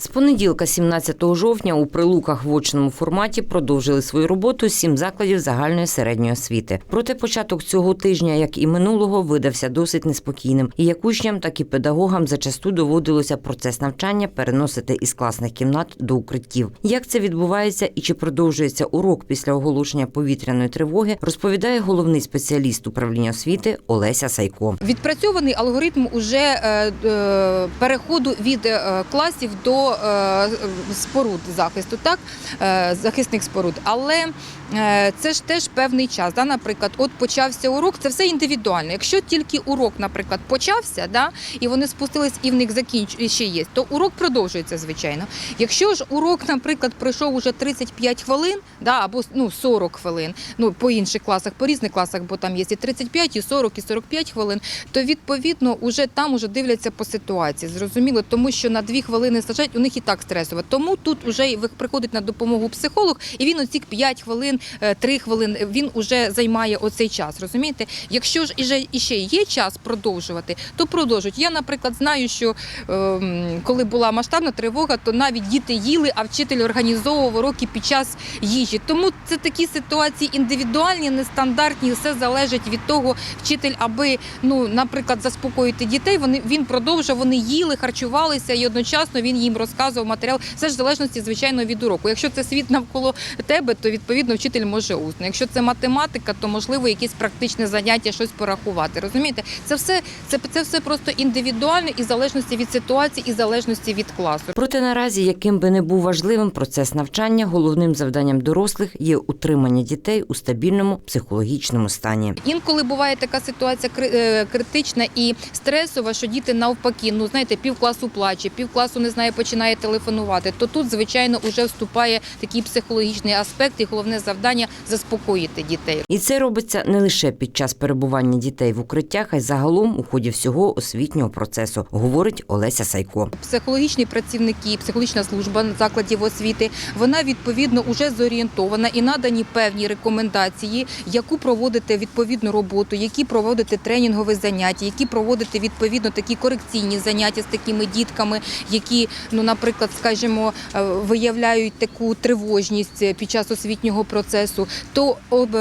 З понеділка, 17 жовтня, у прилуках в очному форматі продовжили свою роботу сім закладів загальної середньої освіти. Проте початок цього тижня, як і минулого, видався досить неспокійним. І як учням, так і педагогам зачасту доводилося процес навчання переносити із класних кімнат до укриттів. Як це відбувається і чи продовжується урок після оголошення повітряної тривоги, розповідає головний спеціаліст управління освіти Олеся Сайко. Відпрацьований алгоритм уже е, е, переходу від е, класів до е, споруд захисту, так е, захисних споруд. Але е, це ж теж певний час. Да? Наприклад, от почався урок, це все індивідуально. Якщо тільки урок, наприклад, почався, да, і вони спустились, і в них закінч... і ще є, то урок продовжується, звичайно. Якщо ж урок, наприклад, пройшов уже 35 хвилин, да, або ну, 40 хвилин, ну по інших класах, по різних класах, бо там є і 35, і 40, і 45 хвилин, то відповідно уже там уже дивляться по ситуації. Зрозуміло, тому що на 2 хвилини сажать у них і так стресово. Тому тут вже приходить на допомогу психолог, і він оці 5 хвилин, 3 хвилини він уже займає оцей час. Розумієте? Якщо ж іже іще є час продовжувати, то продовжують. Я, наприклад, знаю, що ем, коли була масштабна тривога, то навіть діти їли, а вчитель організовував уроки під час їжі. Тому це такі ситуації індивідуальні, нестандартні. Все залежить від того, вчитель, аби ну, наприклад, заспокоїти дітей. Вони він продовжував, вони їли, харчувалися і одночасно він їм розказував матеріал. Це ж в залежності, звичайно, від уроку. Якщо це світ навколо тебе, то відповідно вчитель може усно. Якщо це математика, то можливо якесь практичне заняття, щось порахувати. Розумієте, це все це, це все просто індивідуально і в залежності від ситуації, і в залежності від класу. Проте наразі, яким би не був важливим процес навчання, головним завданням дорослих є утримання дітей у стабільному психологічному стані. Інколи буває така ситуація е, критична і стресова, що діти навпаки, ну знаєте, півкласу плаче, півкласу не знає, починає телефонувати. То тут, звичайно, вже вступає такий психологічний аспект, і головне завдання заспокоїти дітей. І це робиться не лише під час перебування дітей в укриттях, а й загалом у ході всього освітнього процесу, говорить Олеся Сайко. Психологічні працівники, психологічна служба закладів освіти, вона відповідно вже зорієнтована і надані певні рекомендації, яку проводити відповідну роботу, які проводити тренінгові заняття, які проводити відповідно такі корекційні заняття з такими дітками, які, ну, наприклад, скажімо, е, виявляють таку тривожність е, під час освітнього процесу, то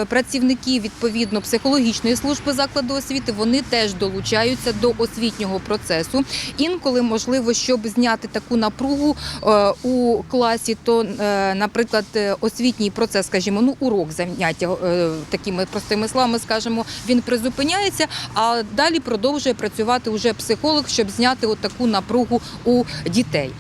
працівники відповідно психологічної служби закладу освіти вони теж долучаються до освітнього процесу. Інколи можливо, щоб зняти таку напругу е, у класі, то, е, наприклад, е, освітній процес, скажімо, ну урок заняття е, такими простими словами, скажімо, він призупиняється, а далі продовжує працювати уже психолог, щоб зняти от таку напругу у дітей.